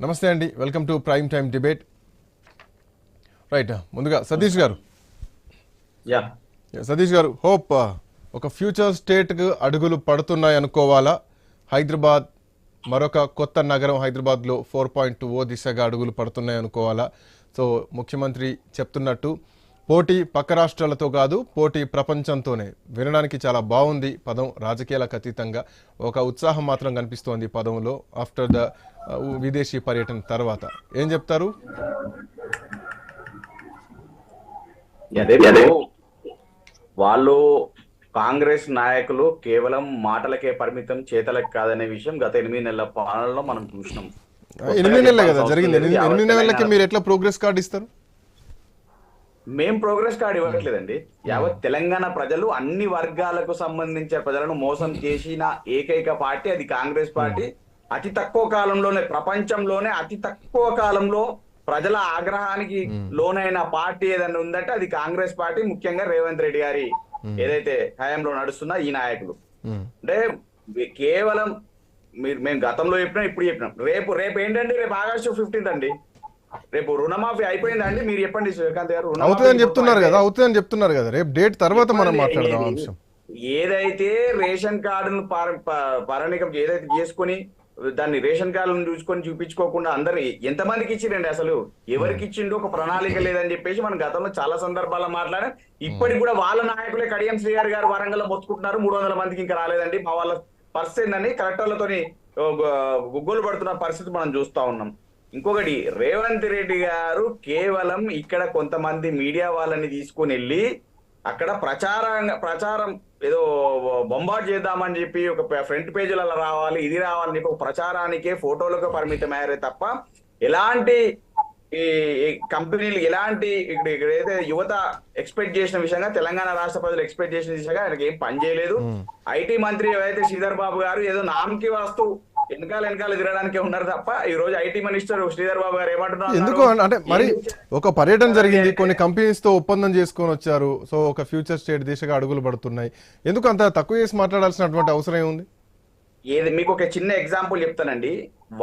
నమస్తే అండి. Welcome to prime time debate right ముందుగా సతీష్ గారు. యా. సతీష్ గారు హోప్ ఒక ఫ్యూచర్ స్టేట్కు అడుగులు పడుతున్నాయి అనుకోవాలా? హైదరాబాద్ మరొక కొత్త నగరం హైదరాబాద్లో ఫోర్ పాయింట్ ఓ దిశగా అడుగులు పడుతున్నాయి అనుకోవాలా? సో ముఖ్యమంత్రి చెప్తున్నట్టు పోటీ పక్క రాష్ట్రాలతో కాదు పోటీ ప్రపంచంతోనే. వినడానికి చాలా బాగుంది పదం. రాజకీయాలకు అతీతంగా ఒక ఉత్సాహం మాత్రం కనిపిస్తోంది పదంలో ఆఫ్టర్ ద విదేశీ పర్యటన తర్వాత. ఏం చెప్తారు? వాళ్ళు కాంగ్రెస్ నాయకులు కేవలం మాటలకే పరిమితం చేతలకు కాదనే విషయం గత ఎనిమిది నెలల పాలనలో మనం చూసినాం. ఎనిమిది నెలలే కదా జరిగింది. ఎనిమిది నెలలకి మీరు ఎట్లా ప్రోగ్రెస్ కార్డు ఇస్తారు? మేం ప్రోగ్రెస్ కార్డు ఇవ్వట్లేదండి. యావత్ తెలంగాణ ప్రజలు అన్ని వర్గాలకు సంబంధించిన ప్రజలను మోసం చేసిన ఏకైక పార్టీ అది కాంగ్రెస్ పార్టీ. అతి తక్కువ కాలంలోనే ప్రపంచంలోనే అతి తక్కువ కాలంలో ప్రజల ఆగ్రహానికి లోనైన పార్టీ ఏదైనా ఉందంటే అది కాంగ్రెస్ పార్టీ ముఖ్యంగా రేవంత్ రెడ్డి గారి ఏదైతే హయాంలో నడుస్తున్న ఈ నాయకులు. అంటే కేవలం మీరు మేము గతంలో చెప్పినాం ఇప్పుడు చెప్పినాం. రేపు రేపు ఏంటంటే రేపు ఆగస్టు ఫిఫ్టీన్త్ అండి. రేపు రుణమాఫీ అయిపోయిందండి మీరు చెప్పండి శ్రీకాంత్ గారు. అవుతుందని చెప్తున్నారు కదా అవుతుందని చెప్తున్నారు కదా. రేపు డేట్ తర్వాత మనం మాట్లాడదాం అంశం. ఏదైతే రేషన్ కార్డును పరణికం ఏదైతే చేసుకొని దాన్ని రేషన్ కార్డులను చూసుకొని చూపించుకోకుండా అందరు ఎంతమందికి ఇచ్చిరండి అసలు? ఎవరికి ఇచ్చిండో? ఒక ప్రణాళిక లేదని చెప్పేసి మనం గతంలో చాలా సందర్భాల్లో మాట్లాడాం. ఇప్పటికి కూడా వాళ్ళ నాయకులే కడియం శ్రీగారి గారు వరంగల్ మొత్తుకుంటున్నారు. మూడు వందల మందికి ఇంకా రాలేదండి. మా వాళ్ళ పరిస్థితి ఏందని కలెక్టర్లతోని గుగ్గోలు పడుతున్న పరిస్థితి మనం చూస్తా ఉన్నాం. ఇంకొకటి రేవంత్ రెడ్డి గారు కేవలం ఇక్కడ కొంతమంది మీడియా వాళ్ళని తీసుకొని వెళ్ళి అక్కడ ప్రచారంగా ప్రచారం ఏదో బొంబాట్ చేద్దామని చెప్పి ఒక ఫ్రంట్ పేజీలలో రావాలి ఇది రావాలని చెప్పి ఒక ప్రచారానికే ఫోటోలకు పరిమితమయ్యారే తప్ప ఎలాంటి ఈ కంపెనీలు ఎలాంటి ఇక్కడ ఇక్కడ ఏదైతే యువత ఎక్స్పెక్ట్ చేసిన విషయంగా తెలంగాణ రాష్ట్ర ప్రజలు ఎక్స్పెక్ట్ చేసిన విషయంగా ఆయనకి ఏం పని చేయలేదు. ఐటీ మంత్రి ఏదైతే శ్రీధర్ బాబు గారు ఏదో నామకి వాస్తు వెనకాల వెనకాల తిరగడానికే ఉన్నారు తప్ప ఈ రోజు ఐటీ మినిస్టర్ శ్రీధర్ బాబు గారు ఏమంటున్నారు ఎందుకు అంటే మరి ఒక పర్యటన జరిగింది కొన్ని కంపెనీస్తో ఒప్పందం చేసుకొని వచ్చారు సో ఒక ఫ్యూచర్ స్టేట్ దిశగా అడుగులు పడుతున్నాయి. ఎందుకు అంత తక్కువ చేసి మాట్లాడాల్సినటువంటి అవసరం ఏముంది? ఏది మీకు ఒక చిన్న ఎగ్జాంపుల్ చెప్తానండి.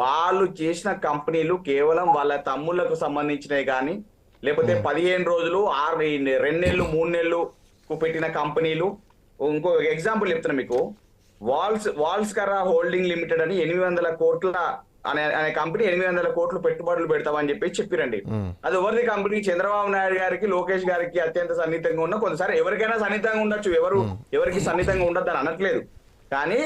వాళ్ళు చేసిన కంపెనీలు కేవలం వాళ్ళ తమ్ముళ్ళకు సంబంధించినవి కానీ లేకపోతే పదిహేను రోజులు ఆరు రెండు నెలలు మూడు నెలలు పెట్టిన కంపెనీలు. ఇంకో ఎగ్జాంపుల్ చెప్తున్నా మీకు. వాల్స్ వాల్స్ కరా హోల్డింగ్ లిమిటెడ్ అని ఎనిమిది వందల కోట్ల అనే అనే కంపెనీ ఎనిమిది వందల కోట్లు పెట్టుబడులు పెడతామని చెప్పి చెప్పిరండి. అది ఎవరిది కంపెనీ? చంద్రబాబు నాయుడు గారికి లోకేష్ గారికి అత్యంత సన్నిహితంగా ఉన్న కొంతసారి ఎవరికైనా సన్నిహితంగా ఉండొచ్చు. ఎవరు ఎవరికి సన్నిహితంగా ఉండద్దు అని అనట్లేదు. కానీ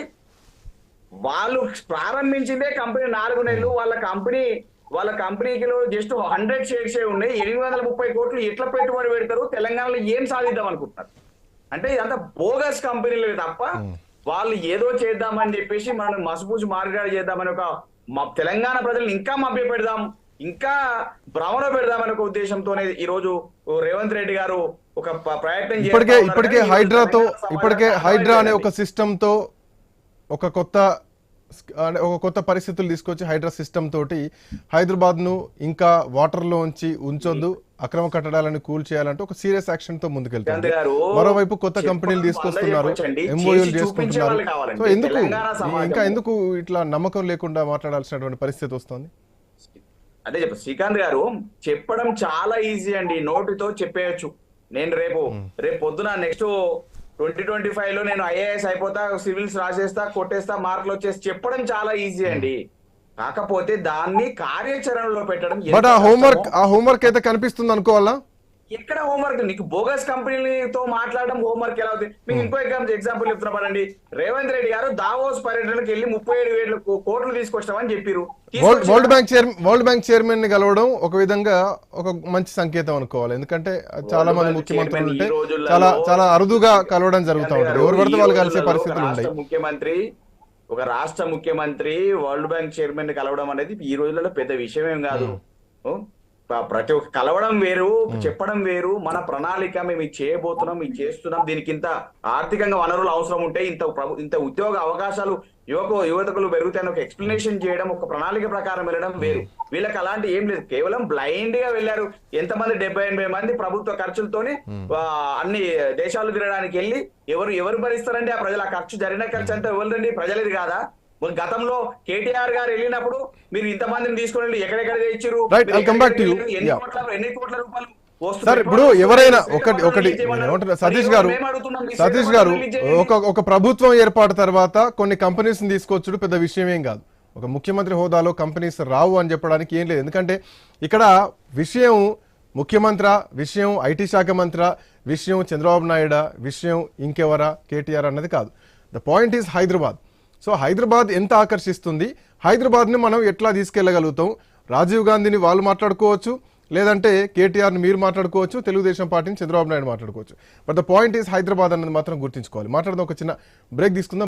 వాళ్ళు ప్రారంభించిందే కంపెనీ నాలుగు నెలలు. వాళ్ళ కంపెనీ వాళ్ళ కంపెనీకిలో జస్ట్ హండ్రెడ్ షేర్స్ ఉన్నాయి. ఎనిమిది వందల ముప్పై కోట్లు ఎట్లా పెట్టుబడి పెడతారు? తెలంగాణలో ఏం సాధిద్దాం అనుకుంటున్నారు? అంటే ఇదంతా బోగస్ కంపెనీలు తప్ప వాళ్ళు ఏదో చేద్దామని చెప్పేసి మనం మసపూసి మార్గాడు చేద్దామని ఒక మ- తెలంగాణ ప్రజల్ని ఇంకా మభ్య పెడదాం ఇంకా భ్రమణ పెడదామని ఒక ఉద్దేశంతోనే ఈ రోజు రేవంత్ రెడ్డి గారు ఒక ప్రయత్నం ఇప్పటికే ఇప్పటికే హైడ్రాతో ఇప్పటికే హైడ్రా అనే. ఒక సిస్టమ్తో ఒక కొత్త అంటే ఒక కొత్త పరిస్థితులు తీసుకొచ్చి హైడ్రా సిస్టమ్ తోటి హైదరాబాద్ను ఇంకా వాటర్లో ఉంచి ఉంచొద్దు అక్రమ కట్టడాలను కూల్ చేయాలంటే ఒక సీరియస్ యాక్షన్తో ముందుకెళ్తుంది మరోవైపు కొత్త కంపెనీలు తీసుకొస్తున్నారు. ఎంఓయూలు చేసుకుంటున్నారు. సో ఎందుకు? ఇంకా ఎందుకు ఇట్లా నమ్మకం లేకుండా మాట్లాడాల్సినటువంటి పరిస్థితి వస్తుంది? అదే చెప్ప శ్రీకాంత్ గారు చెప్పడం చాలా ఈజీ అండి. నోటితో చెప్పేయచ్చు. నేను రేపు రేపు పొద్దున నెక్స్ట్ ట్వంటీ ట్వంటీ ఫైవ్లో నేను ఐఏఎస్ అయిపోతా సివిల్స్ రాసేస్తా కొట్టేస్తా మార్కులు వచ్చేసి చెప్పడం చాలా ఈజీ అండి కాకపోతే దాన్ని కార్యాచరణలో పెట్టడం బట్ ఆ హోంవర్క్. ఆ హోంవర్క్ అయితే కనిపిస్తుంది అనుకోవాలా ఎక్కడ హోంవర్క్? నీకు బోగస్ కంపెనీలతో మాట్లాడడం హోంవర్క్ ఎలా అవుతుంది? మీకు ఇంకో ఎగ్జాంపుల్ ఎగ్జాంపుల్ చెప్తున్నా పడండి రేవంత్ రెడ్డి గారు దావోస్ పర్యటనకి వెళ్ళి ముప్పై ఏడు వేల కోట్లు తీసుకొచ్చామని చెప్పారు world bank chair world bank చైర్మన్ని కలవడం ఒక విధంగా ఒక మంచి సంకేతం అనుకోవాలి. ఎందుకంటే చాలా మంది ముఖ్యమంత్రులు చైర్మన్ ఉంటే చాలా చాలా అరుదుగా కలవడం జరుగుతూ ఉంటుంది. ఎవరు పడితే వాళ్ళు కలిసే పరిస్థితులు ఉన్నాయి ముఖ్యమంత్రి ఒక రాష్ట్ర ముఖ్యమంత్రి వరల్డ్ బ్యాంక్ చైర్మన్ని కలవడం అనేది ఈ రోజులలో పెద్ద విషయం ఏం కాదు ప- ప్రతి ఒక్క కలవడం వేరు చెప్పడం వేరు మన ప్రణాళిక మేము ఇది చేయబోతున్నాం ఇది చేస్తున్నాం దీనికి ఇంత ఆర్థికంగా వనరులు అవసరం ఉంటే ఇంత ప్రభు- ఇంత ఉద్యోగ అవకాశాలు యువకు యువతకులు పెరుగుతాయని ఒక ఎక్స్ప్లెనేషన్ చేయడం ఒక ప్రణాళిక ప్రకారం వెళ్ళడం వేరు. వీళ్ళకి అలాంటి ఏం లేదు. కేవలం బ్లైండ్గా వెళ్ళారు. ఎంతమంది డెబ్బై ఎనభై మంది ప్రభుత్వ ఖర్చులతోని ఆ, అన్ని దేశాలు తిరగడానికి వెళ్ళి ఎవరు ఎవరు భరిస్తారండి? ఆ ప్రజల ఖర్చు జరిగిన ఖర్చు అంతా ఎవరండి ప్రజలది కాదా? గతంలో కేటీఆర్ గారు వెళ్ళినప్పుడు మీరు ఇంతమందిని తీసుకుని వెళ్ళి ఎక్కడెక్కడ you. ఎన్ని. కోట్ల రూపాయలు సార్ ఇప్పుడు ఎవరైనా ఒకటి ఒకటి సతీష్ గారు సతీష్ గారు. ఒక ఒక ప్రభుత్వం ఏర్పాటు తర్వాత కొన్ని కంపెనీస్ తీసుకొచ్చుడు పెద్ద విషయం ఏం కాదు. ఒక ముఖ్యమంత్రి హోదాలో కంపెనీస్ రావు అని చెప్పడానికి ఏం లేదు. ఎందుకంటే ఇక్కడ విషయం ముఖ్యమంత్రి విషయం ఐటీ శాఖ మంత్ర విషయం చంద్రబాబు నాయుడు విషయం ఇంకెవరా? కేటీఆర్ అన్నది కాదు. The point is Hyderabad so Hyderabad ఎంత ఆకర్షిస్తుంది? హైదరాబాద్ని మనం ఎట్లా తీసుకెళ్ళగలుగుతాం? రాజీవ్ గాంధీని వాళ్ళు మాట్లాడుకోవచ్చు లేదంటే కేటీఆర్ని మీరు మాట్లాడుకోవచ్చు తెలుగుదేశం పార్టీని చంద్రబాబు నాయుడు మాట్లాడుకోవచ్చు. But the point is Hyderabad అన్నది మాత్రం గుర్తుంచుకోవాలి. మాట్లాడదాం ఒక చిన్న బ్రేక్ తీసుకుందాం.